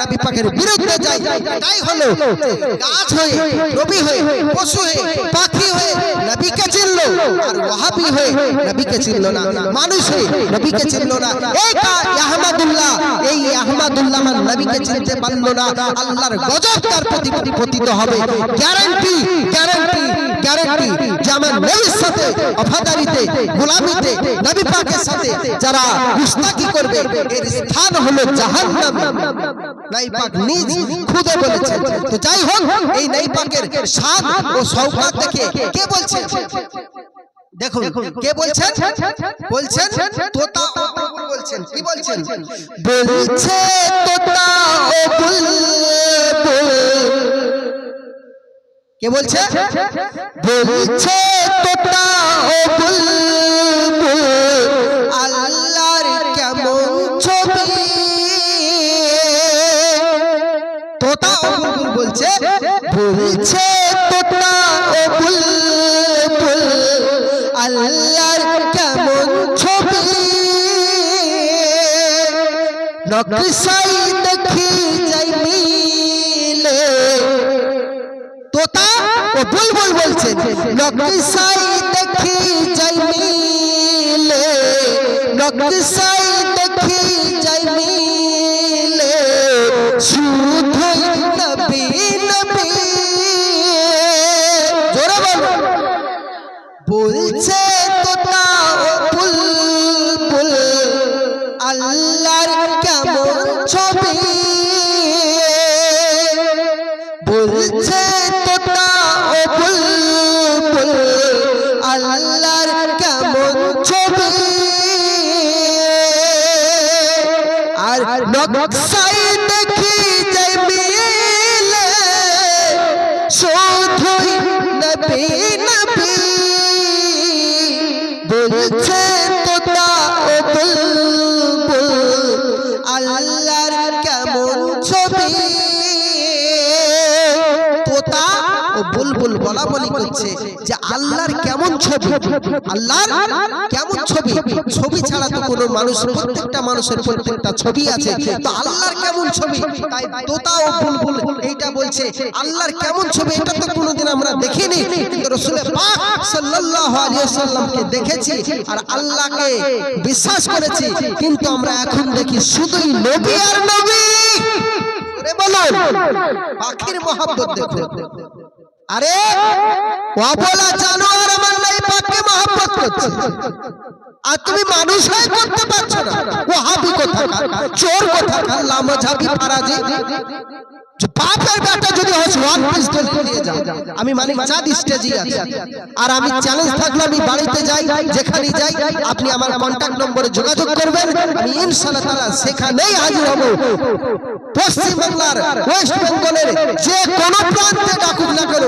নবী পাকের বিরুদ্ধে যায় তাই হলো, গাছ হয়ে নবী হয়ে, পশু হয়ে, পাখি হয়ে নবীকে চিনলো, আর ওয়াহাবি হয়ে নবীকে চিনলো না। মানুষ হয়ে নবীকে চিনলো না। এই আহমদুল্লাহ। এই আহমদুল্লাহ আমার নবীকে চিনতে পারল না। আল্লাহর গজব তার প্রতি পতিত হবে। গ্যারান্টি গ্যারান্টি গ্যারান্টি যে আমার নবীর সাথে, অফাদারিতে, গোলামিতে, নবী পাকের সাথে যারা গুস্তাকি করবে, এর স্থান হলো জাহান্নাম। নাই পাক নিজ খুদে বলেছেন। তো যাই হোক এই নাই পাকের স্বাদ ও সৌকাত দেখে কে বলছেন দেখুন কে বলছেন? বলছেন? তোতা বলছেন। কি বলছেন? বলছে তোতা ও কে বলছে? বলছে? তোতা ও বুলবুল বুলবুল বলছে বলছে তোতা ও বুলবুল আল্লাহর কেমন ছবি? নকশাই দেখি যাই মিলে। তোতা ও বুলবুল বলছেন নকশাই দেখি যাই মিলে। নকশাই বলছে তোতা ও বুলবুল আল্লাহর কেমন ছবি? বলছে তোতা ও বুলবুল আল্লাহর কেমন ছবি? আর নকশাই দেখি যাই মিলে, শুধুই নবী বলছে তোতা ও বুলবুল, আল্লাহর কেমন ছবি? তোতা ও বুলবুল বলা বলি করছে যে আল্লাহর কেমন ছবি? আল্লাহর কেমন ছবি? ছবি ছাড়া তো কোনো মানুষ, প্রত্যেকটা মানুষের প্রত্যেকটা ছবি আছে। তো আল্লাহর কেমন ছবি? তাই তোতা ও বুলবুল এইটা বলছে, আল্লাহর কেমন ছবি? এটা তো কোনোদিন আমরা দেখিনি। কিন্তু রসুলের পাক ওয়াসাল্লামকে দেখেছি আর আল্লাহকে বিশ্বাস করেছি। কিন্তু আমরা এখন দেখি শুধুই নবী আর নবী। বলুন, পাখির মহাব্বত দেখুন। আরে, অবলা জানোয়ার আর তুমি মানুষ হয়ে করতে পারছ না। ও হাবি চোর ফারাজি। আমার নম্বরে যোগাযোগ করবেন। সেখানেই ওয়েস্ট বেঙ্গলের যে কোনো প্রান্তে ডাকুক না